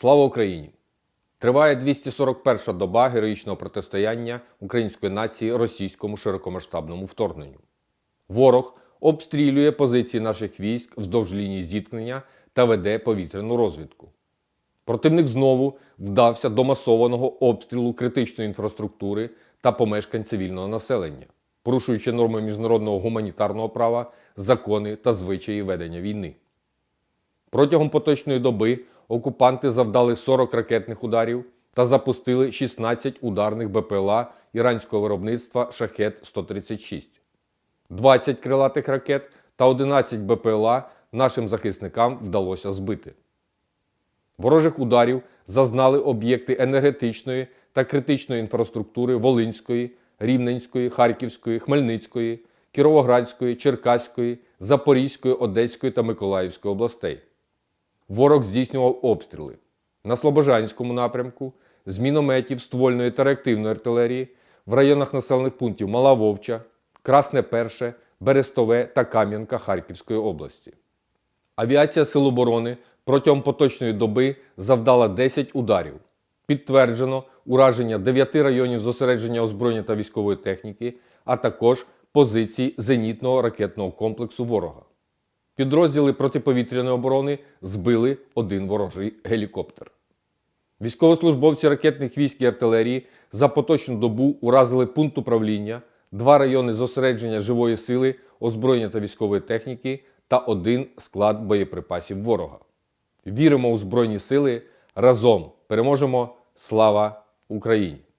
Слава Україні! Триває 241-ша доба героїчного протистояння української нації російському широкомасштабному вторгненню. Ворог обстрілює позиції наших військ вздовж лінії зіткнення та веде повітряну розвідку. Противник знову вдався до масованого обстрілу критичної інфраструктури та помешкань цивільного населення, порушуючи норми міжнародного гуманітарного права, закони та звичаї ведення війни. Протягом поточної доби окупанти завдали 40 ракетних ударів та запустили 16 ударних БПЛА іранського виробництва Шахет-136. 20 крилатих ракет та 11 БПЛА нашим захисникам вдалося збити. Ворожих ударів зазнали об'єкти енергетичної та критичної інфраструктури Волинської, Рівненської, Харківської, Хмельницької, Кіровоградської, Черкаської, Запорізької, Одеської та Миколаївської областей. Ворог здійснював обстріли на Слобожанському напрямку, з мінометів, ствольної та реактивної артилерії в районах населених пунктів Мала Вовча, Красне Перше, Берестове та Кам'янка Харківської області. Авіація Сил оборони протягом поточної доби завдала 10 ударів. Підтверджено ураження 9 районів зосередження озброєння та військової техніки, а також позицій зенітного ракетного комплексу ворога. Підрозділи протиповітряної оборони збили один ворожий гелікоптер. Військовослужбовці ракетних військ і артилерії за поточну добу уразили пункт управління, два райони зосередження живої сили, озброєння та військової техніки та один склад боєприпасів ворога. Віримо у Збройні сили разом переможемо! Слава Україні!